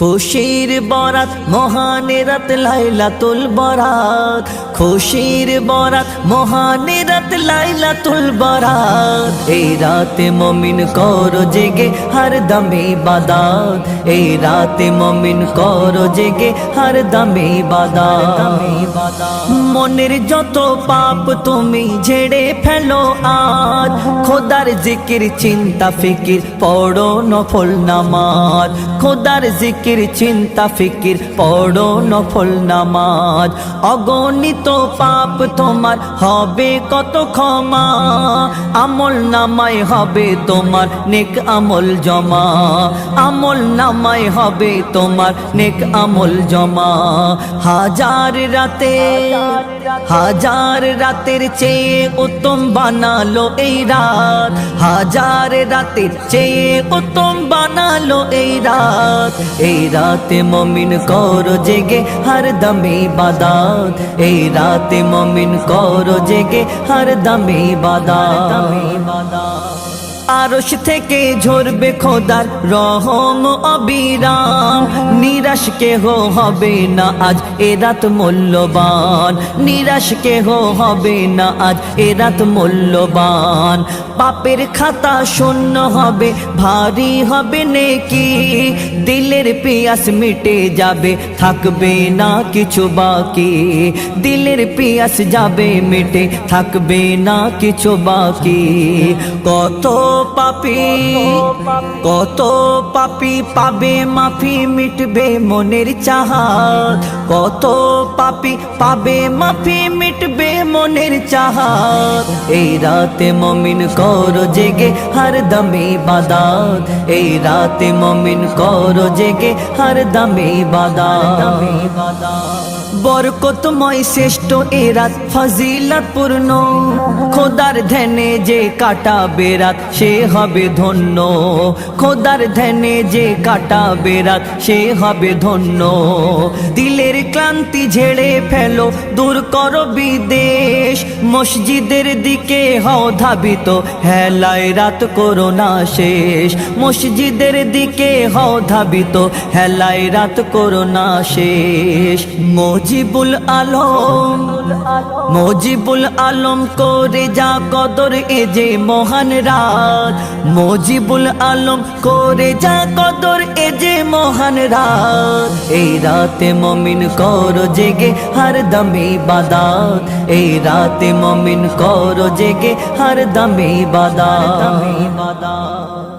খুশির বরাত মহানিরাত লাইলাতুল বরাত। খুশির বরাত মহানিরাত লাইলাতুল বরাত। এই রাতে মমিন কর জেগে হর দমে বাদাত। এই রাতে মমিন কর জেগে হর দমে বাদাত। মনের যত পাপ তুমি ঝেড়ে ফেলো আজ। খোদার জিকির, চিন্তা, ফিকির, পড়ো নফল নামাজ। খোদার জিকির চিন্তা ফিকির, পড়ো নফল নামাজ। অগণিত পাপ তোমার হবে কত ক্ষমা। আমল নামায় হবে তোমার নেক আমল জমা। আমল নামায় হবে তোমার নেক আমল জমা। হাজার রাতে, হাজার রাতের চেয়ে উত্তম বানালো এই রাত। হাজার রাতের চেয়ে উত্তম বানালো এই রাত। এই রাতে মমিন কর জেগে হর দমে বাদাত। এই রাতে মমিন কর জেগে হর দমে বাদাত। আরশ থেকে ঝরবে খোদার রহম অবিরাম। নিরাশ কেহ হবে না আজ এ রাত মূল্যবান। নিরাশ কেহ হবে না আজ এ রাত মূল্যবান। পাপের খাতা শূন্য হবে, ভারী হবে নেকি। দিলের পিয়াস মিটে যাবে, থাকবে না কিছু বাকি। দিলের পিয়াস যাবে, মিটে থাকবে না কিছু বাকি। কত পাপি, কত পাপি পাবে মাফি মিটবে মনের চাহাত। কত পাপি পাবে মাফি মিটবে মনের চাহাত। এই রাতে মমিন কর জেগে হর দমে বাদাত। এই রাতে মমিন কর জেগে হর দমে বাদাত। বরকতময় শ্রেষ্ঠ এ রাত, ফজিলত পূর্ণ। খোদার ধ্যানে যে কাটা বেরাত সে হবে ধন্য। খোদার ধ্যানে যে কাটা বেরাত সে হবে ধন্য। দিলের ক্লান্তি ঝেড়ে ফেলো, দূর করো বিদেশ। মসজিদের দিকে হও ধাবিত, হেলায় রাত করো না শেষ। মসজিদের দিকে হও ধাবিত, হেলায় রাত করো না শেষ। মজিবুল আলম মজিবুল আলম করে যা কদর এ যে মহান রাত। মজিবুল আলম করে যা কদর এ যে মহান রাত। এই রাতে মমিন কর জেগে হর দমে বাদাত। এই রাতে মমিন কর জেগে হর দমে বাদাত।